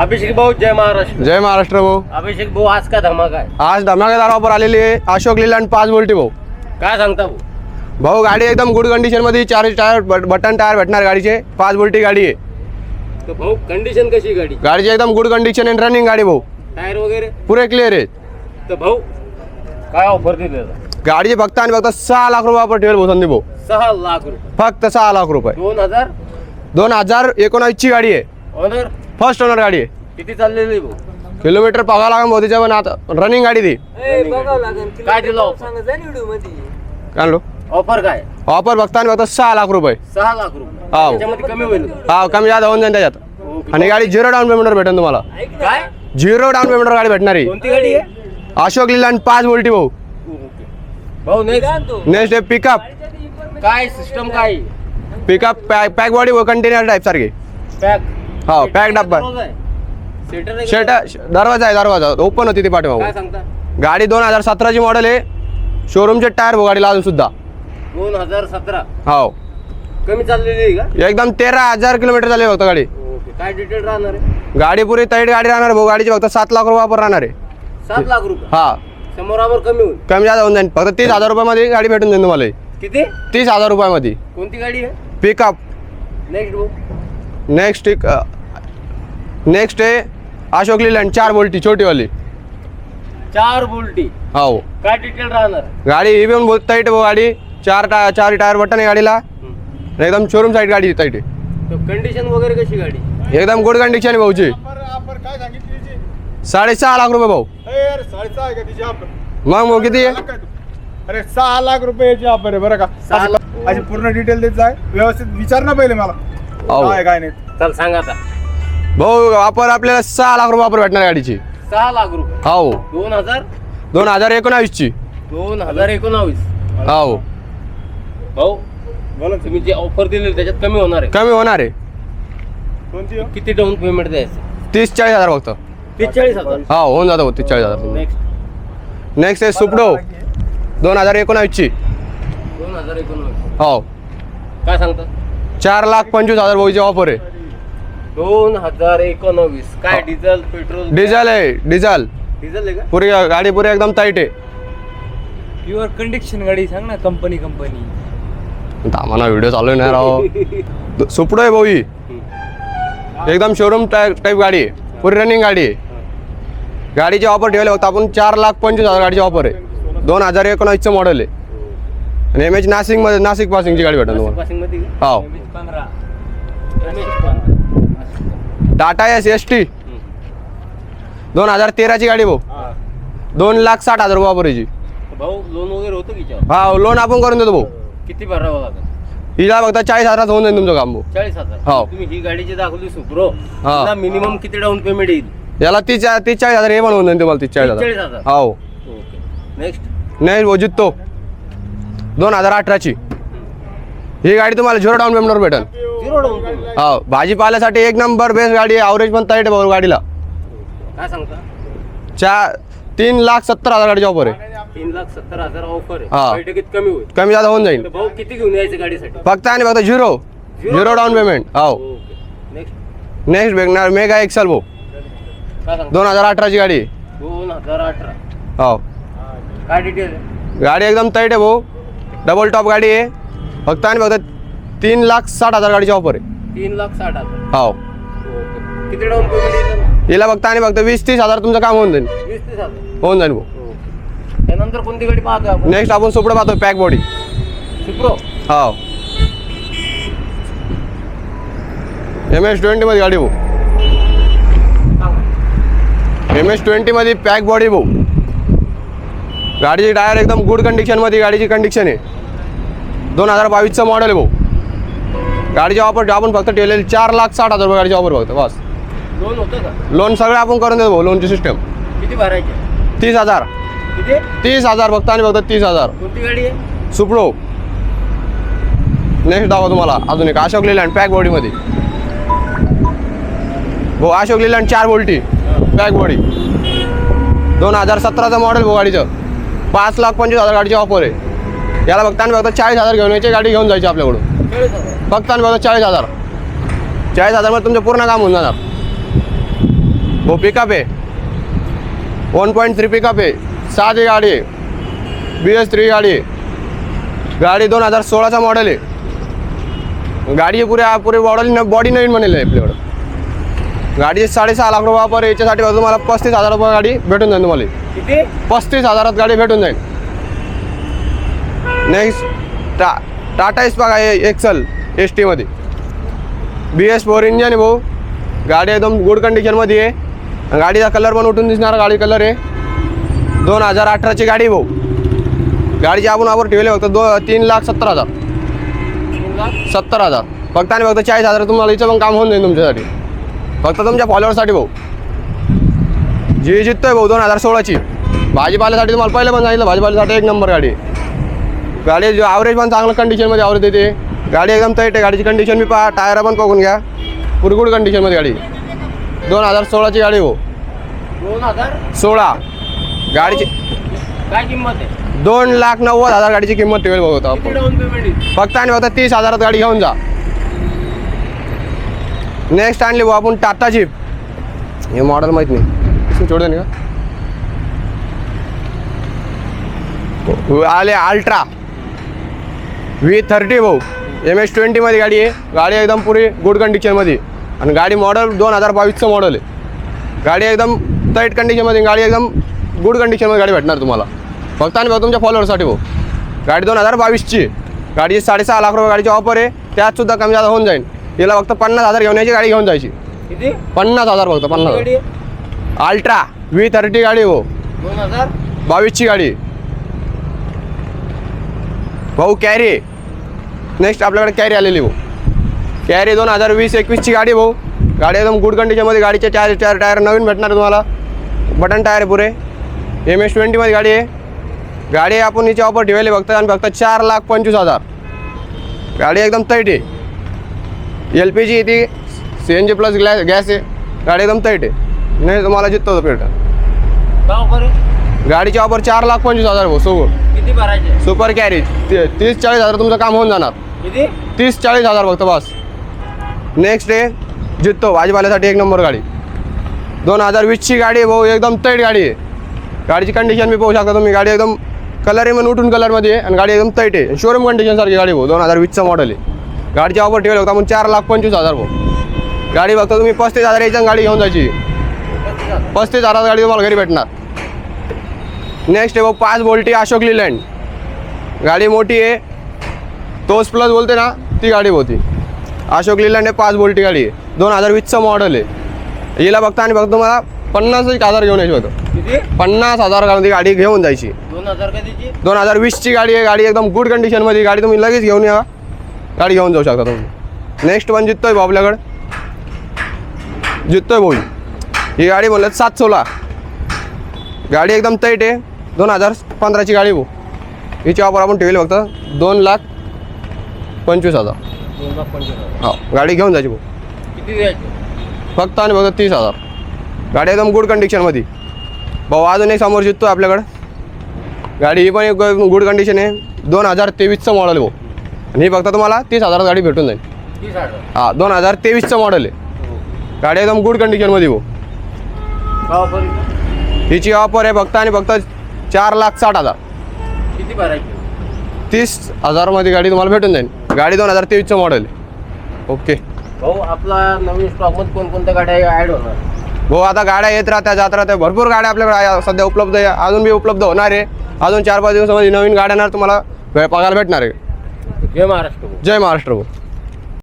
अभिषेक भाऊ जय महाराष्ट्र. जय महाराष्ट्र भाऊ. अभिषेक भाऊ आज का धमाका आहे? आज धमाकेदार ऑफर आलेली आहे अशोक लिलँड पाच बोल्टी भाऊ. काय सांगता भाऊ? भाऊ गाडी एकदम गुड कंडिशनमध्ये चार टायर बटन टायर भेटणार गाडीचे. पाच बोल्टी गाडी आहे. तर भाऊ कंडिशन कशी आहे गाडी? गाडीची एकदम गुड कंडिशन आणि रनिंग गाडी भाऊ. टायर वगैरे? पुरे क्लिअर आहे तर भाऊ काय ऑफर दिलेला? गाडीची फक्त आणि फक्त सहा लाख रुपये वापर ठेवेल भाऊ संदीप भाऊ. सहा लाख रुपये. फक्त सहा लाख रुपये. दोन हजार? दोन हजार एकोणावीसची गाडी आहे. ऑनर फर्स्ट ओनर गाडी. आहे किती चाललेली भाऊ? किलोमीटर पाहावं लागेल भाऊ तिच्या पण आता. रनिंग गाडी ती. काय दिलं ऑफर काय म्हणलो? ऑफर काय? फक्त सहा लाख रुपये. सहा लाख रुपये. हाव. त्याच्यामध्ये कमी होईल का? हा कमी जादा होऊन जाईल त्याच्यात. ओके. आणि गाडी झिरो डाऊन पेमेंटवर भेटेल तुम्हाला. काय? झिरो डाऊन पेमेंटवर गाडी भेटणार. आहे कोणती गाडी आहे? अशोक लिलँड पाच बोल्टी भाऊ. ओके. भाऊ नेक्स्ट नेक्स्ट आहे पिकअप काय सिस्टम काय? Pickup pack pack body container type सारखे. पॅक हो पॅक डब्बा सेटर शर्ट दरवाजा आहे दरवाजा. ओपन होती ती पाठी काय भाऊ सांगता? गाडी दोन हजार सतराची मॉडेल आहे. शोरूमचे टायर भाऊ गाडीला अजून सुद्धा. दोन हजार सतरा? हो. कमी चाललेली आहे का? एकदम तेरा हजार किलोमीटर झाले फक्त गाडी. काय डिटेल राहणार आहे? गाडी पुरी तैड गाडी राहणार भाऊ गाडीची फक्त सात लाख रुपये वापर राहणार आहे. सात लाख रुपये? हा. समोरावर कमी होईल? कमी जादा होऊन जाईल. फक्त तीस हजार रुपयामध्ये गाडी भेटून जाईल तुम्हाला. किती? तीस हजार रुपयामध्ये. कोणती गाडी आहे? पिकअप नेक्स्ट नेक्स्ट नेक्स्ट आहे अशोक लिलँड चार बोल्टी छोटीवाली. चार बुलटी हो काय डिटेल राहणार? गाडी ही पण बहुत टाईट आहे भाऊ गाडी चार टा चार टायर बटन आहे गाडीला. आणि एकदम शोरूम साईड गाडी टाईट आहे कंडिशन वगैरे कशी गाडी? एकदम गुड कंडिशन आहे भाऊची काय सांगितली साडेसहा लाख रुपये भाऊ. साडेसहा आहे का तिची ऑफर मग भाऊ किती आहे? काय तू? अरे सहा लाख रुपयाची ऑफर आहे बरं का? सहा अशी- लाख. अशी पूर्ण डिटेल देत जाय. व्यवस्थित विचार ना पहिले मला. हो. काय काय नाही. चल सांग आता. भाऊ वापर आपल्याला सहा लाख रुपये वापर भेटणार गाडीची. सहा लाख रुपये? हो दोन हजार? दोन हजार एकोणावीसची. दोन हजार एकोणावीस. हो भाऊ बोला. तुम्ही जे ऑफर दिली त्याच्यात कमी होणार आहे. कमी होणार आहे. कोणती हो? किती डाऊन पेमेंट द्यायचं? तीस चाळीस हजार फक्त. तीस चाळीस हजार? हा होऊन जातं तीस चाळीस हजार. नेक्स्ट नेक्स्ट आहे सुपडो दोन हजार एकोणावीसची. दोन हजार एकोणावीस. हो काय सांगता? चार लाख पंचवीस हजार भाऊची ऑफर आहे. दोन हजार एकोणावीस. काय. डिझेल पेट्रोल डिझेल आहे डिझेल. डिझेल आहे का? पुरी गाडी पुरी एकदम टाईट आहे. प्युअर कंडिक्शन गाडी सांग ना कंपनी कंपनी आम्हाला व्हिडिओ चालू आहे ना राव. सुपडो आहे भाऊ ही. एकदम शोरूम टाईप गाडी आहे. पुरी रनिंग गाडी आहे. गाडीची ऑफर ठेवले फक्त आपण चार लाख पंचवीस हजार गाडीची ऑफर आहे. दोन हजार एकोणावीसचं मॉडेल आहे. आणि एम एच नाशिकमध्ये नाशिक पासिंगची गाडी भेटेल तुम्हाला. पासिंगमध्ये का? हो. पंधरा टाटा एस एस टी दोन हजार तेराची गाडी भाऊ. दोन लाख साठ हजार रुपये भाऊ लोन वगैरे होतं की याच्यावर? हा लोन आपण करून देतो भाऊ. किती भरावं लागेल? हिला फक्त चाळीस हजारात होऊन जाईल तुमचं काम भाऊ. चाळीस हजार? हो. तुम्ही ही गाडी जी दाखवली सुप्रो हा. मिनिमम किती डाऊन पेमेंट येईल? याला तीस तीस चाळीस हजार हे पण होऊन जाईल तुम्हाला तीस चाळीस चाळीस हजार? हजार हो. ओके. नेक्स्ट नाही भाऊ जित्तो. दोन हजार अठराची. ही गाडी तुम्हाला झिरो डाऊन पेमेंटवर भेटेल. हो भाजीपाल्यासाठी एक नंबर बेस्ट गाडी आहे ॲव्हरेज पण आहे भाऊ गाडीला. काय सांगता? चार तीन लाख सत्तर हजार गाडीची ऑफर आहे. तीन लाख सत्तर हजार ऑफर हा. आहे बैठकीत कमी होईल? कमी जादा होऊन तर जाईल भाऊ किती घेऊन यायचं गाडीसाठी? फक्त आणि फक्त झिरो. झिरो डाऊन पेमेंट हो. ओके नेक्स्ट नेक्स्ट भेटणार मेगा एक्सेल भाऊ. काय सांगता? दोन हजार अठराची गाडी. आहे दोन हजार अठरा. हो. काय डिटेल गाडी एकदम ताईट आहे भाऊ. डबल टॉप गाडी आहे. फक्त आणि फक्त तीन लाख साठ हजार गाडीची ऑफर आहे. तीन लाख साठ हजार. हो ओके. किती डाऊन पेमेंट येईल हिला फक्त आणि फक्त वीस तीस हजार तुमचं काम होऊन जाईल. वीस तीस हजार. होऊन जाईल भाऊ. ओके. त्यानंतर कोणती गाडी पाहतो आपण? नेक्स्ट आपण सुपडं पाहतो पॅक बॉडी सुप्रो हो एम एस ट्वेंटीमध्ये गाडी भाऊ. एम एस ट्वेंटीमध्ये पॅक बॉडी भाऊ. गाडीची टायर एकदम गुड कंडिशनमध्ये गाडीची कंडिशन आहे. दोन हजार बावीसचं मॉडेल आहे भाऊ. गाडीची ऑफर आपण फक्त ठेवलेली चार लाख साठ हजार रुपये गाडीची ऑफर फक्त बस. लोन होतं का? लोन सगळं आपण करून देतो भाऊ लोनची सिस्टम किती भरायचे तीस हजार. तीस हजार फक्त आणि फक्त तीस हजार. कोणती गाडी आहे? सुप्रो. नेक्स्ट दाखवा तुम्हाला अजून एक अशोक लेलँड पॅक बॉडीमध्ये हो अशोक लेलँड चार बोल्टी पॅक बॉडी दोन हजार सतराचं मॉडेल भाऊ गाडीचं. पाच लाख पंचवीस हजार गाडीची ऑफर आहे. याला फक्त आणि फक्त चाळीस हजार घेऊन यायची गाडी घेऊन जायची आपल्याकडून. फक्त आणि फक्त चाळीस हजार. चाळीस हजारमध्ये तुमचं पूर्ण काम होऊन जाणार. वो पिकअप आहे. वन पॉईंट थ्री पिकअप आहे. साधी गाडी आहे. बी एस थ्री गाडी आहे. गाडी दोन हजार सोळाचा मॉडेल आहे. गाडी पुऱ्या पुरे बॉडल बॉडी नवीन बनेल आहे आपल्याकडं. गाडीचे साडेसहा लाख रुपये वापर आहे. याच्यासाठी तुम्हाला पस्तीस हजार रुपये गाडी भेटून जाईल तुम्हाला. पस्तीस हजारात गाडी भेटून जाईल. नेक्स्ट टा टाटा एस बघा एक्सल एस टीमध्ये बी एस फोर इंजन आहे भाऊ. गाडी एकदम गुड कंडिशनमध्ये आहे. गाडीचा कलर पण उठून दिसणार गाडी कलर आहे. दोन हजार अठराची गाडी भाऊ. गाडीची आपण आवर ठेवले फक्त दो तीन लाख सत्तर हजार. सत्तर हजार. फक्त आणि फक्त चाळीस हजार. तुम्हाला इथं पण काम होऊन जाईल तुमच्यासाठी. फक्त तुमच्या फॉलोअरसाठी भाऊ. जी जिततोय भाऊ दोन हजार सोळाची. भाजीपाल्यासाठी तुम्हाला पहिलं पण सांगितलं भाजीपाल्यासाठी एक नंबर गाडी गाडी जो ॲव्हरेज पण चांगलं कंडिशनमध्ये ॲव्हरेज देते. गाडी एकदम टाईट आहे. गाडीची कंडिशन बी पहा. टायर पण बघून घ्या. पुरगुड कंडिशनमध्ये गाडी. दोन हजार सोळाची गाडी हो. दोन हजार? सोळा. गाडीची काय किंमत आहे? दोन लाख नव्वद हजार गाडीची किंमत ठेवेल बघतो फक्त आणि फक्त तीस हजारात गाडी घेऊन जा. नेक्स्ट आणली भाऊ आपण टाटा जीप हे मॉडेल माहीत नाही. छोड़ देने का? आले अल्ट्रा व्ही थर्टी भाऊ. एम एस ट्वेंटीमध्ये गाडी आहे. गाडी एकदम पुरी गुड कंडिशनमध्ये आणि गाडी मॉडेल दोन हजार बावीसचं मॉडेल आहे. गाडी एकदम टाईट कंडिशनमध्ये गाडी एकदम गुड कंडिशनमध्ये गाडी भेटणार तुम्हाला. फक्त आणि फक्त तुमच्या फॉलोअरसाठी भाऊ. गाडी दोन हजार बावीसची गाडीची साडेसहा लाख रुपये गाडीची ऑफर आहे. त्यात सुद्धा कमी जादा होऊन जाईल. तिला फक्त पन्नास हजार घेऊन यायची गाडी घेऊन जायची. पन्नास हजार फक्त पन्नास हजार? अल्ट्रा व्ही थर्टी गाडी हो दोन हजार? बावीसची गाडी. भाऊ कॅरी नेक्स्ट आपल्याकडे कॅरी आलेली भाऊ. कॅरी दोन हजार वीस एकवीसची गाडी भाऊ. गाडी एकदम गुड कंडिशनमध्ये गाडीचे चार चार टायर नवीन भेटणार तुम्हाला. बटन टायर पुरे. एम एस ट्वेंटीमध्ये गाडी आहे. गाडी आपण हिची ऑफर ठेवली फक्त आणि फक्त चार लाख पंचवीस हजार. गाडी एकदम तैट आहे. एल पी जी ती. सी एन जी प्लस ग्लॅस गॅस आहे. गाडी एकदम तैट आहे. नाही तुम्हाला जिततो होतं पेट गाडीची ऑफर चार लाख पंचवीस हजार भाऊ सो किती भरायचे? सुपर कॅरी ती- तीस चाळीस हजार तुमचं काम होऊन जाणार. किती? तीस चाळीस हजार फक्त बस. नेक्स्ट आहे जित्तो भाजीपाल्यासाठी एक नंबर गाडी. दोन हजार वीसची गाडी आहे भाऊ एकदम तैट गाडी आहे. गाडीची कंडिशन मी पाहू शकता तुम्ही. गाडी एकदम कलर आहे म्हणून उठून कलरमध्ये आहे आणि गाडी एकदम तैट आहे. शोरूम कंडिशनसारखी गाडी भाऊ. दोन हजार वीसचं मॉडेल आहे. गाडीची ऑफर ठेवली होता मग चार लाख पंचवीस हजार भाऊ. गाडी फक्त तुम्ही पस्तीस हजार यायची गाडी घेऊन जायची. पस्तीस हजार. गाडी तुम्हाला घरी भेटणार. नेक्स्ट आहे भाऊ पाच बोल्टी अशोक लिलँड गाडी मोठी आहे. तोच प्लस बोलते ना ती गाडी होती. अशोक लिलँड पाच बोल्टी गाडी. आहे दोन हजार वीसचं मॉडेल आहे. हिला बघता आणि फक्त मला पन्नास एक हजार घेऊन यायची होतं. पन्नास हजार घालून ती गाडी घेऊन जायची. दोन हजार कधीची दोन हजार वीसची गाडी आहे गाडी एकदम गुड कंडिशनमध्ये गाडी तुम्ही लगेच घेऊन या. गाडी घेऊन जाऊ शकता तुम्ही. नेक्स्ट पण जिततोय भाऊ आपल्याकडं. जिततोय भाऊ. ही गाडी म्हणलं सात सोळा. गाडी एकदम तैट आहे. दोन हजार पंधराची गाडी भाऊ. हिची ऑफर आपण ठेवली फक्त दोन लाख पंचवीस हजार. दोन लाख पंचवीस हजार हो गाडी घेऊन जायची भाऊ किती द्यायचे? फक्त आणि फक्त तीस हजार. गाडी एकदम गुड कंडिशनमध्ये भाऊ अजून एक समोर जिततो आपल्याकडं. गाडी ही पण एक गुड कंडिशन आहे. दोन हजार तेवीसचं मॉडेल भाऊ. आणि ही फक्त तुम्हाला तीस हजारात गाडी भेटून जाईल. तीस हजार. हां दोन हजार तेवीसचं मॉडेल आहे. गाडी एकदम गुड कंडिशनमध्ये भाऊ. ऑफर? हिची ऑफर आहे फक्त आणि फक्त चार लाख साठ हजार. किती भरायचे? तीस हजारमध्ये गाडी तुम्हाला भेटून जाईल. गाडी दोन हजार तेवीसचं मॉडेल ओके भाऊ आपला नवीन स्टॉकमध्ये कोणकोणत्या गाड्या ॲड होणार? भाऊ आता गाड्या येत राहत्या जात राहत्या भरपूर गाड्या आपल्याकडे आहे, सध्या उपलब्ध आहे. अजून बी उपलब्ध होणार आहे. अजून चार पाच दिवसामध्ये नवीन गाड्यांना तुम्हाला भे- बघायला भेटणार आहे. जय महाराष्ट्र भाऊ. जय महाराष्ट्र भाऊ.